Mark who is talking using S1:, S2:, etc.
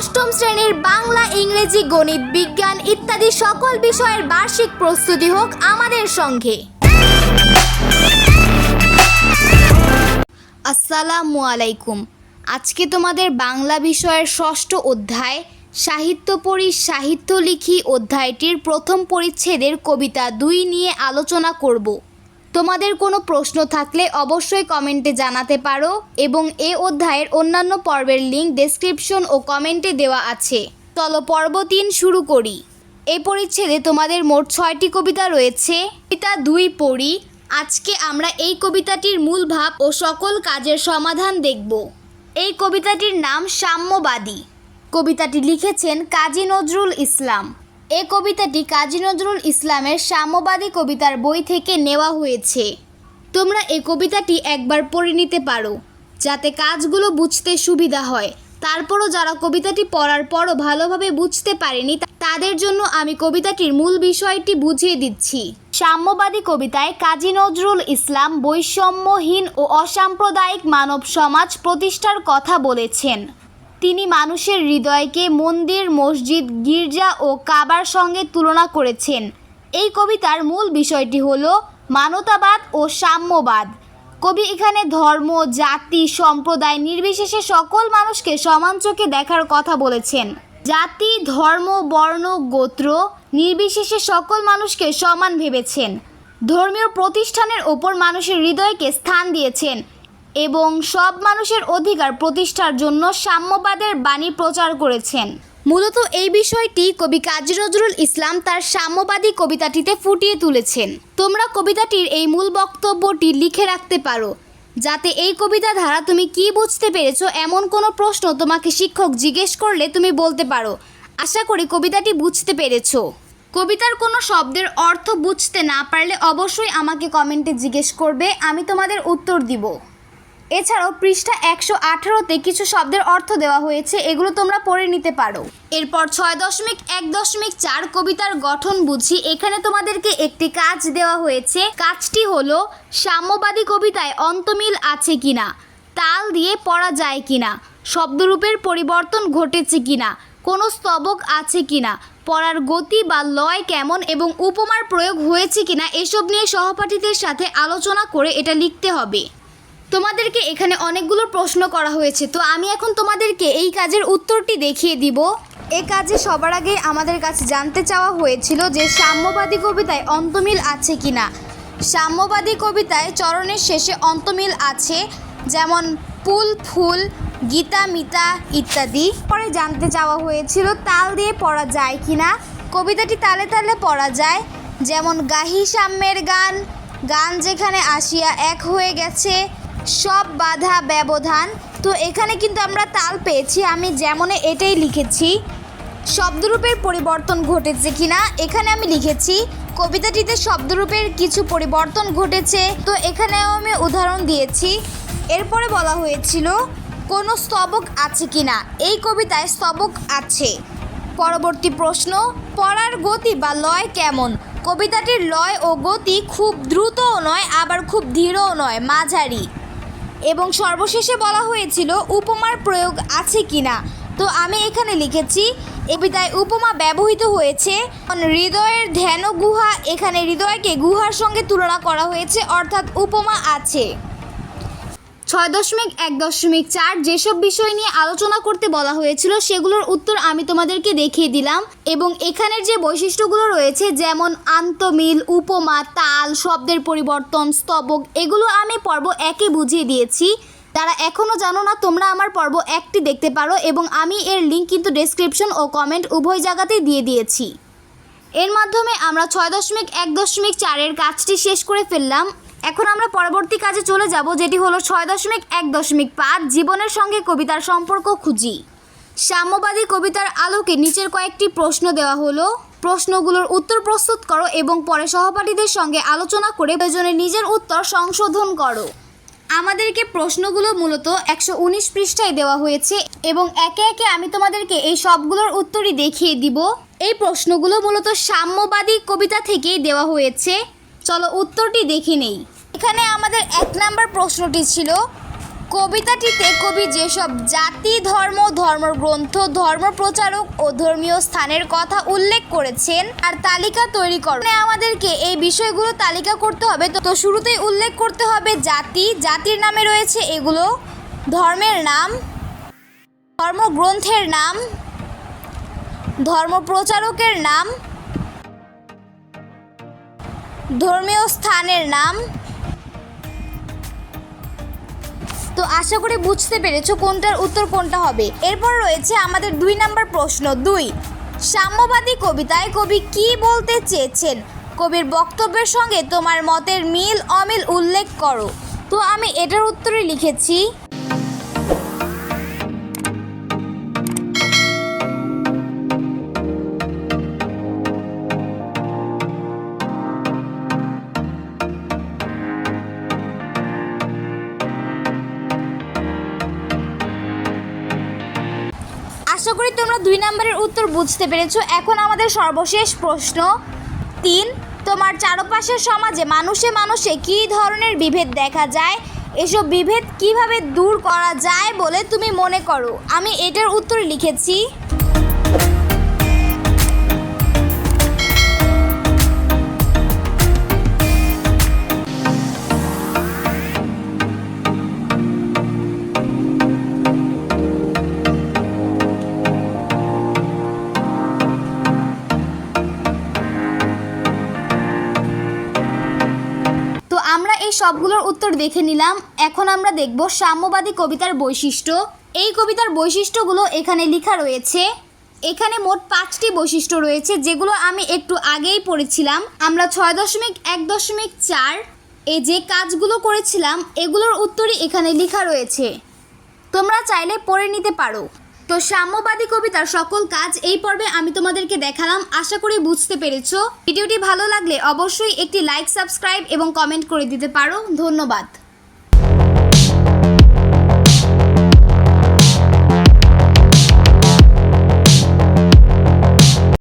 S1: অষ্টম শ্রেণির বাংলা, ইংরেজি, গণিত, বিজ্ঞান ইত্যাদি সকল বিষয়ের বার্ষিক প্রস্তুতি হোক আমাদের সঙ্গে। আসসালামু আলাইকুম। আজকে তোমাদের বাংলা বিষয়ের ষষ্ঠ অধ্যায়, সাহিত্য পড়ি সাহিত্য লিখি অধ্যায়টির প্রথম পরিচ্ছেদের কবিতা দুই নিয়ে আলোচনা করব। তোমাদের কোনো প্রশ্ন থাকলে অবশ্যই কমেন্টে জানাতে পারো এবং এ অধ্যায়ের অন্যান্য পর্বের লিঙ্ক ডেসক্রিপশন ও কমেন্টে দেওয়া আছে। চলো পর্ব তিন শুরু করি। এ পরিচ্ছেদে তোমাদের মোট ছয়টি কবিতা রয়েছে। কবিতা দুই পড়ি। আজকে আমরা এই কবিতাটির মূল ভাব ও সকল কাজের সমাধান দেখব। এই কবিতাটির নাম সাম্যবাদী। কবিতাটি লিখেছেন কাজী নজরুল ইসলাম। এ কবিতাটি কাজী নজরুল ইসলামের সাম্যবাদী কবিতার বই থেকে নেওয়া হয়েছে। তোমরা এই কবিতাটি একবার পড়ে নিতে পারো, যাতে কাজগুলো বুঝতে সুবিধা হয়। তারপরও যারা কবিতাটি পড়ার পরও ভালোভাবে বুঝতে পারেনি, তাদের জন্য আমি কবিতাটির মূল বিষয়টি বুঝিয়ে দিচ্ছি। সাম্যবাদী কবিতায় কাজী নজরুল ইসলাম বৈষম্যহীন ও অসাম্প্রদায়িক মানব সমাজ প্রতিষ্ঠার কথা বলেছেন। তিনি মানুষের হৃদয়কে মন্দির, মসজিদ, গির্জা ও কাবার সঙ্গে তুলনা করেছেন। এই কবিতার মূল বিষয়টি হল মানবতাবাদ ও সাম্যবাদ। কবি এখানে ধর্ম, জাতি, সম্প্রদায় নির্বিশেষে সকল মানুষকে সমান চোখে দেখার কথা বলেছেন। জাতি, ধর্ম, বর্ণ, গোত্র নির্বিশেষে সকল মানুষকে সমান ভেবেছেন। ধর্মীয় প্রতিষ্ঠানের ওপর মানুষের হৃদয়কে স্থান দিয়েছেন। এবং সব মানুষের অধিকার প্রতিষ্ঠার জন্য সাম্যবাদের বাণী প্রচার করেছেন। মূলত এই বিষয়টি কবি কাজী নজরুল ইসলাম তার সাম্যবাদী কবিতাটিতে ফুটিয়ে তুলেছেন। তোমরা কবিতাটির এই মূল বক্তব্যটি লিখে রাখতে পারো, যাতে এই কবিতা ধারা তুমি কি বুঝতে পেরেছ এমন কোনো প্রশ্ন তোমাকে শিক্ষক জিজ্ঞেস করলে তুমি বলতে পারো। আশা করি কবিতাটি বুঝতে পেরেছ। কবিতার কোনো শব্দের অর্থ বুঝতে না পারলে অবশ্যই আমাকে কমেন্টে জিজ্ঞেস করবে, আমি তোমাদের উত্তর দিব। এছাড়াও পৃষ্ঠা একশো আঠারোতে কিছু শব্দের অর্থ দেওয়া হয়েছে, এগুলো তোমরা পড়ে নিতে পারো। এরপর ছয় দশমিক এক দশমিক চার কবিতার গঠন বুঝি, এখানে তোমাদেরকে একটি কাজ দেওয়া হয়েছে। কাজটি হলো, সাম্যবাদী কবিতায় অন্তমিল আছে কিনা, তাল দিয়ে পড়া যায় কিনা, শব্দরূপের পরিবর্তন ঘটেছে কিনা, কোনো স্তবক আছে কিনা, পড়ার গতি বা লয় কেমন এবং উপমার প্রয়োগ হয়েছে কিনা, এসব নিয়ে সহপাঠীদের সাথে আলোচনা করে এটা লিখতে হবে। তোমাদেরকে এখানে অনেকগুলো প্রশ্ন করা হয়েছে, তো আমি এখন তোমাদেরকে এই কাজের উত্তরটি দেখিয়ে দিব। এ কাজে সবার আগে আমাদের কাছে জানতে চাওয়া হয়েছিল যে সাম্যবাদী কবিতায় অন্তমিল আছে কি না সাম্যবাদী কবিতায় চরণের শেষে অন্তমিল আছে, যেমন পুল, ফুল, গীতা, মিতা ইত্যাদি। পরে জানতে চাওয়া হয়েছিল তাল দিয়ে পড়া যায় কি না কবিতাটি তালে তালে পড়া যায়, যেমন গাহি সাম্যের গান গান যেখানে আসিয়া এক হয়ে গেছে সব বাধা ব্যবধান। তো এখানে কিন্তু আমরা তাল পেয়েছি। আমি যেমনে এটাই লিখেছি, শব্দরূপের পরিবর্তন ঘটেছে কিনা, এখানে আমি লিখেছি, কবিতাটিতে শব্দরূপের কিছু পরিবর্তন ঘটেছে। তো এখানেও আমি উদাহরণ দিয়েছি। এরপরে বলা হয়েছিল, কোনো স্তবক আছে কিনা? এই কবিতায় স্তবক আছে। পরবর্তী প্রশ্ন, পড়ার গতি বা লয় কেমন? কবিতাটির লয় ও গতি খুব দ্রুতও নয়, আবার খুব ধীরও নয়, মাঝারি। এবং সর্বশেষে বলা হয়েছিল, উপমার প্রয়োগ আছে কি না তো আমি এখানে লিখেছি কবিতায় উপমা ব্যবহৃত হয়েছে। হৃদয়ের ধ্যান গুহা এখানে হৃদয়কে গুহার সঙ্গে তুলনা করা হয়েছে, অর্থাৎ উপমা আছে। ছয় দশমিক এক দশমিক চার যেসব বিষয় নিয়ে আলোচনা করতে বলা হয়েছিল, সেগুলোর উত্তর আমি তোমাদেরকে দেখিয়ে দিলাম। এবং এখানের যে বৈশিষ্ট্যগুলো রয়েছে, যেমন আন্তমিল, উপমা, তাল, শব্দের পরিবর্তন, স্তবক, এগুলো আমি পর্ব একে বুঝিয়ে দিয়েছি। তারা এখনও জানো না, তোমরা আমার পর্ব একটি দেখতে পারো এবং আমি এর লিঙ্ক কিন্তু ডেসক্রিপশন ও কমেন্ট উভয় জায়গাতেই দিয়ে দিয়েছি। এর মাধ্যমে আমরা ছয় দশমিক এক দশমিক চারের কাজটি শেষ করে ফেললাম। এখন আমরা পরবর্তী কাজে চলে যাব, যেটি হলো ছয় দশমিক এক দশমিক পাঁচ জীবনের সঙ্গে কবিতার সম্পর্ক খুঁজি। সাম্যবাদী কবিতার আলোকে নিচের কয়েকটি প্রশ্ন দেওয়া হলো। প্রশ্নগুলোর উত্তর প্রস্তুত করো এবং পরে সহপাঠীদের সঙ্গে আলোচনা করে প্রয়োজনে নিজের উত্তর সংশোধন করো। আমাদেরকে প্রশ্নগুলো মূলত একশো উনিশ পৃষ্ঠায় দেওয়া হয়েছে এবং একে একে আমি তোমাদেরকে এই সবগুলোর উত্তরই দেখিয়ে দিব। এই প্রশ্নগুলো মূলত সাম্যবাদী কবিতা থেকেই দেওয়া হয়েছে। চলো উত্তরটি দেখে নেই। এখানে আমাদের এক নাম্বার প্রশ্নটি ছিল, কবিতাটিতে কবি যেসব জাতি, ধর্ম, ধর্মগ্রন্থ, ধর্মপ্রচারক ও ধর্মীয় স্থানের কথা উল্লেখ করেছেন আর তালিকা তৈরি করো মানে আমাদেরকে এই বিষয়গুলো তালিকা করতে হবে। তো শুরুতেই উল্লেখ করতে হবে জাতি, জাতির নামে রয়েছে এগুলো। ধর্মের নাম, ধর্মগ্রন্থের নাম, ধর্মপ্রচারকের নাম ধর্মীয় স্থানের নাম? তো আশা করি বুঝতে পেরেছ কোনটার উত্তর কোনটা হবে। এরপর রয়েছে আমাদের দুই নাম্বার প্রশ্ন, দুই। সাম্যবাদী কবিতায় কবি কি বলতে চেয়েছেন? কবির বক্তব্যের সঙ্গে তোমার মতের মিল অমিল উল্লেখ করো। তো আমি এটার উত্তরে লিখেছি। আশা করি, তোমরা দুই নম্বরের উত্তর বুঝতে পেরেছ। এখন আমাদের সর্বশেষ প্রশ্ন তিন। তোমার চারপাশের সমাজে মানুষে মানুষে কী ধরনের বিভেদ দেখা যায়? এসব বিভেদ কীভাবে দূর করা যায় বলে তুমি মনে করো? আমি এটার উত্তর লিখেছি। আমরা এই সবগুলোর উত্তর দেখে নিলাম। এখন আমরা দেখব সাম্যবাদী কবিতার বৈশিষ্ট্য। এই কবিতার বৈশিষ্ট্যগুলো এখানে লেখা রয়েছে। এখানে মোট পাঁচটি বৈশিষ্ট্য রয়েছে, যেগুলো আমি একটু আগেই পড়েছিলাম। আমরা ছয় দশমিক এক দশমিক চার এ যে কাজগুলো করেছিলাম, এগুলোর উত্তরই এখানে লেখা রয়েছে। তোমরা চাইলে পড়ে নিতে পারো। তো সাম্যবাদী কবিতার সকল কাজ এই পর্বে আমি তোমাদেরকে দেখালাম। আশা করি বুঝতে পেরেছ। ভিডিওটি ভালো লাগলে অবশ্যই একটি লাইক সাবস্ক্রাইব এবং কমেন্ট করে দিতে পারো। ধন্যবাদ।